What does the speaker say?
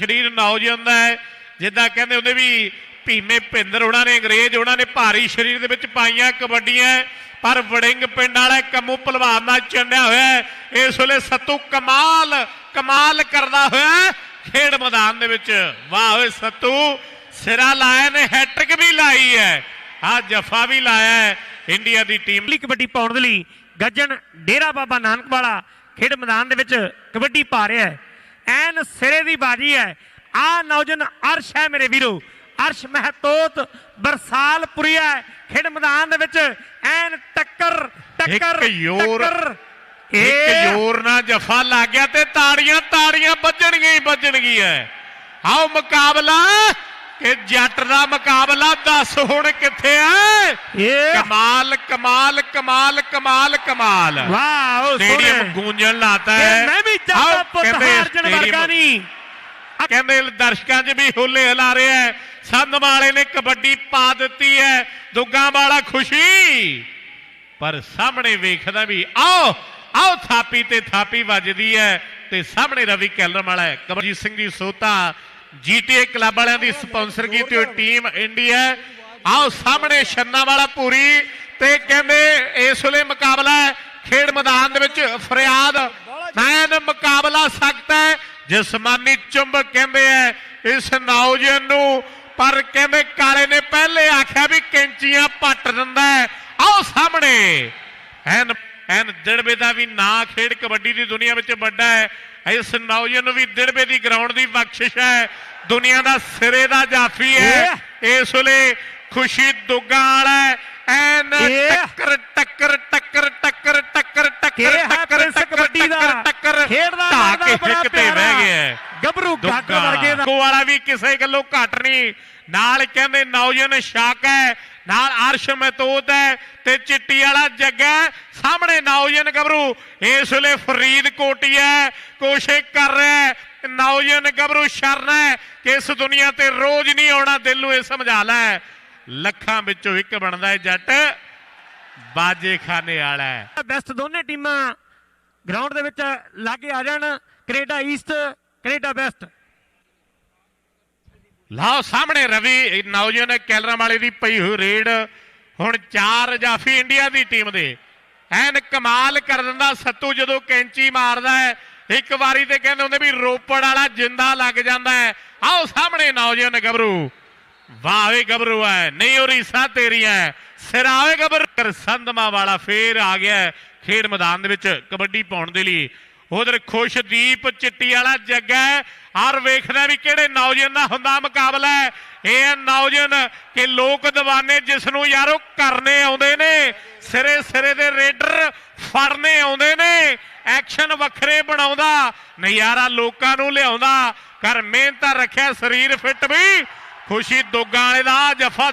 ਸਰੀਰ ਨੌਜਵਾਨ ਹੈ। ਜਿੱਦਾਂ ਕਹਿੰਦੇ ਹੁੰਦੇ ਵੀ ਭੀਮੇ ਭਿੰਦਰ ਉਹਨਾਂ ਨੇ ਅੰਗਰੇਜ਼, ਉਹਨਾਂ ਨੇ ਭਾਰੀ ਸਰੀਰ ਦੇ ਵਿੱਚ ਪਾਈਆਂ ਕਬੱਡੀਆਂ ਪਰ ਵੜਿੰਗ ਪਿੰਡ ਵਾਲਾ ਕੰਮੂ ਭਲਵਾਨ ਨਾਲ ਚੰਡਿਆ ਹੋਇਆ ਇਸ ਵੇਲੇ ਸੱਤੂ ਕਮਾਲ ਕਮਾਲ ਕਰਦਾ ਹੋਇਆ ਖੇਡ ਮੈਦਾਨ ਦੇ ਵਿੱਚ। ਵਾਹ ਓਏ ਸੱਤੂ, ਸਿਰਾ ਲਾਇਆ ਨੇ ਹੈਟ੍ਰਿਕ ਵੀ ਲਾਈ ਹੈ। ਆ ਜਫਾ ਵੀ ਲਾਇਆ ਇੰਡੀਆ ਦੀ ਟੀਮ ਲਈ ਕਬੱਡੀ ਪਾਉਣ ਦੇ ਲਈ ਗੱਜਣ ਡੇਰਾ ਬਾਬਾ ਨਾਨਕ ਵਾਲਾ ਖੇਡ ਮੈਦਾਨ ਦੇ ਵਿੱਚ ਕਬੱਡੀ ਪਾ ਰਿਹਾ ਹੈ। ਐਨ ਸਿਰੇ ਦੀ ਬਾਜੀ ਹੈ। ਆ ਨੌਜਵਾਨ ਅਰਸ਼ ਹੈ ਮੇਰੇ ਵੀਰੋ। ਅਰਸ਼ ਮਹਤੋਤ ਬਰਸਾਲਪੁਰੀਆ ਹੈ। ਖੇਡ ਮੈਦਾਨ ਦੇ ਵਿੱਚ ਐਨ ਟੱਕਰ ਟੱਕਰ ਟੱਕਰ। ਇੱਕ ਜ਼ੋਰ ਨਾਲ ਜਫਾ ਲੱਗ ਗਿਆ ਤੇ ਤਾੜੀਆਂ ਤਾੜੀਆਂ ਵੱਜਣਗੀਆਂ ਹੀ ਵੱਜਣਗੀਆਂ ਆਓ ਮੁਕਾਬਲਾ ਕਿ ਜੱਟ ਦਾ ਮੁਕਾਬਲਾ ਦੱਸ ਹੁਣ ਕਿੱਥੇ ਆ ਕਮਾਲ ਕਮਾਲ ਕਮਾਲ ਕਮਾਲ ਕਮਾਲ। ਵਾਹ ਸਟੇਡੀਅਮ ਸੋਹਣੇ। ਗੂੰਜਣ ਲਾਤਾ ਹੈ। ਮੈਂ ਵੀ ਆਓ, ਜਾਂਦਾ ਪੁੱਤ ਕਹਿੰਦੇ ਹਾਰਜਣ ਵਰਗਾ stadium- ਨਹੀਂ। ਕਹਿੰਦੇ ਦਰਸ਼ਕਾਂ 'ਚ ਵੀ ਹੋਲੇ ਹਿਲਾ ਰਿਹਾ ਹੈ। ਸੰਧ ਵਾਲੇ ਨੇ ਕਬੱਡੀ ਪਾ ਦਿੱਤੀ ਹੈ। ਦੁੱਗਾ ਵਾਲਾ ਖੁਸ਼ੀ। ਪਰ ਸਾਹਮਣੇ ਵੇਖਦਾ ਵੀ ਆਓ ਆਓ ਥਾਪੀ ਤੇ ਥਾਪੀ ਵੱਜਦੀ ਹੈ ਤੇ ਸਾਹਮਣੇ ਰਵੀ ਕੈਲਰ ਵਾਲਾ ਹੈ। ਕਬਰਜੀਤ ਸਿੰਘ ਜੀ ਸੋਤਾ ਜੀਟੀਏ ਕਲੱਬ ਵਾਲਿਆਂ ਦੀ ਸਪਾਂਸਰ ਕੀਤੀ ਹੋਈ ਟੀਮ ਇੰਡੀਆ ਆਓ ਸਾਹਮਣੇ ਛੰਨਾ ਵਾਲਾ ਪੂਰੀ ਤੇ ਕਹਿੰਦੇ ਇਸ ਵੇਲੇ ਮੁਕਾਬਲਾ ਹੈ। ਖੇਡ ਮੈਦਾਨ ਦੇ ਵਿੱਚ ਫਰਿਆਦ ਮੈਨ ਮੁਕਾਬਲਾ ਸਖਤ ਹੈ। ਜਿਸਮਾਨੀ ਚੁੰਬਕ ਕਹਿੰਦੇ ਐ ਇਸ ਨੌਜਵਾਨ ਨੂੰ। ਪਰ ਕਹਿੰਦੇ ਕਾਲੇ ਨੇ ਪਹਿਲੇ ਆਖਿਆ ਵੀ ਕੈਂਚੀਆਂ ਪੱਟ ਦਿੰਦਾ ਆਓ ਸਾਹਮਣੇ। ਐਨ ਐਨ ਦਿੜਬੇ ਦਾ ਵੀ ਨਾਂ ਖੇਡ ਕਬੱਡੀ ਦੀ ਦੁਨੀਆ ਵਿੱਚ ਵੱਡਾ ਹੈ। ਇਸ ਨੌਜਵਾਨ ਨੂੰ ਵੀ ਦਿੜਬੇ ਦੀ ਗਰਾਊਂਡ ਦੀ ਬਖਸ਼ਿਸ਼ ਹੈ। ਦੁਨੀਆ ਦਾ ਸਿਰੇ ਦਾ ਜਾਫੀ ਹੈ। ਇਸ ਵੇਲੇ ਖੁਸ਼ੀ ਦੁੱਗਾ ਵਾਲਾ। ਐਨ ਟੱਕਰ ਟੱਕਰ ਟੱਕਰ ਟੱਕਰ ਟੱਕਰ ਟੱਕਰ ਹੈ ਟੱਕਰ ਕਬੱਡੀ ਦਾ। ਟੱਕਰ ਖੇਡ ਦਾ ਢਾਹ ਲੜਦਾ ਕੇ ਬੜਾ ਹਿੱਕ ਤੇ ਬਹਿ ਪਿਆਰਾ। ਗਿਆ ਹੈ। ਗੱਭਰੂ ਗੱਗ ਵਰਗੇ ਦਾ। ਕੋ ਵਾਲਾ ਵੀ ਕਿਸੇ ਗੱਲੋਂ ਘੱਟ ਨਹੀਂ। ਨਾਲ ਕਹਿੰਦੇ ਨੌਜਵਾਨ ਸ਼ਾਕ ਹੈ। ਨਾਲ ਅਰਸ਼ ਮਹਿਤੂਤ ਹੈ ਤੇ ਚਿੱਟੀ ਵਾਲਾ ਜੱਗਾ ਹੈ। ਸਾਹਮਣੇ ਨੌਜਵਾਨ ਗੱਭਰੂ। ਇਸ ਵੇਲੇ ਫਰੀਦ ਕੋਟੀਆ ਕੋਸ਼ਿਸ਼ ਕਰ ਰਿਹਾ ਹੈ। ਨੌਜਵਾਨ ਗੱਭਰੂ ਸ਼ਰਨ ਹੈ। ਕਿ ਇਸ ਦੁਨੀਆ ਤੇ ਰੋਜ਼ ਨਹੀਂ ਆਉਣਾ। ਦਿਲ ਨੂੰ ਇਹ ਸਮਝਾ ਲੈ। ਲੱਖਾਂ ਵਿੱਚੋਂ ਇੱਕ ਬਣਦਾ ਹੈ ਜੱਟ ਬਾਜੇ ਖਾਨੇ ਵਾਲਾ ਹੈ। ਬੈਸਟ ਦੋਨੇ ਟੀਮਾਂ ਗਰਾਊਂਡ ਦੇ ਵਿੱਚ ਲਾਗੇ ਆ ਜਾਣ ਕੈਨੇਡਾ ਈਸਟ ਕੈਨੇਡਾ ਵੈਸਟ ਲਓ ਸਾਹਮਣੇ ਰਵੀ ਨੌਜਵਾਨ ਕੈਲਰਾਂ ਵਾਲੇ ਦੀ ਪਈ ਹੋਈ ਰੇਡ ਹੁਣ ਚਾਰ ਜਾਫੀ ਇੰਡੀਆ ਦੀ ਟੀਮ ਦੇ। ਐਨ ਕਮਾਲ ਕਰ ਦਿੰਦਾ ਸੱਤੂ ਜਦੋਂ ਕੈਂਚੀ ਮਾਰਦਾ ਹੈ ਇੱਕ ਵਾਰੀ ਤੇ ਕਹਿੰਦੇ ਹੁੰਦੇ ਵੀ ਰੋਪੜ ਵਾਲਾ ਜਿੰਦਾ ਲੱਗ ਜਾਂਦਾ ਹੈ। ਆਓ ਸਾਹਮਣੇ ਨੌਜਵਾਨ ਗੱਭਰੂ। ਵਾਹ ਵੇ ਹੈ ਨਹੀਂ ਉਹ ਰੀਸਾਂ ਤੇਰੀਆਂ ਹੈ। ਸਿਰਾਵੇ ਗੱਭਰੂ। ਸੰਧਮਾ ਵਾਲਾ ਫੇਰ ਆ ਗਿਆ ਖੇਡ ਮੈਦਾਨ ਦੇ ਵਿੱਚ ਕਬੱਡੀ ਪਾਉਣ ਦੇ ਲਈ। ਉਧਰ ਖੁਸ਼ਦੀਪ ਚਿੱਟੀ ਵਾਲਾ ਜੱਗਾ ਹਰ ਵੇਖਦਾ ਵੀ ਕਿਹੜੇ ਨੌਜਵਾਨ ਦਾ ਹੁੰਦਾ ਮੁਕਾਬਲਾ ਇਹ ਨੌਜਵਾਨ ਕਿ ਲੋਕ ਦੀਵਾਨੇ ਜਿਸ ਨੂੰ ਯਾਰੋ ਕਰਨੇ ਆਉਂਦੇ ਨੇ। ਸਿਰੇ ਸਿਰੇ ਦੇ ਰੇਡਰ ਫੜਨੇ ਆਉਂਦੇ ਨੇ। ਐਕਸ਼ਨ ਵੱਖਰੇ ਬਣਾਉਂਦਾ। ਨਜ਼ਾਰਾ ਲੋਕਾਂ ਨੂੰ ਲਿਆਉਂਦਾ। ਕਰ ਮਿਹਨਤ ਰੱਖਿਆ, ਸਰੀਰ ਫਿੱਟ ਵੀ। ਖੁਸ਼ੀ ਦੋਗਾਂ ਵਾਲੇ ਦਾ ਜਫਾ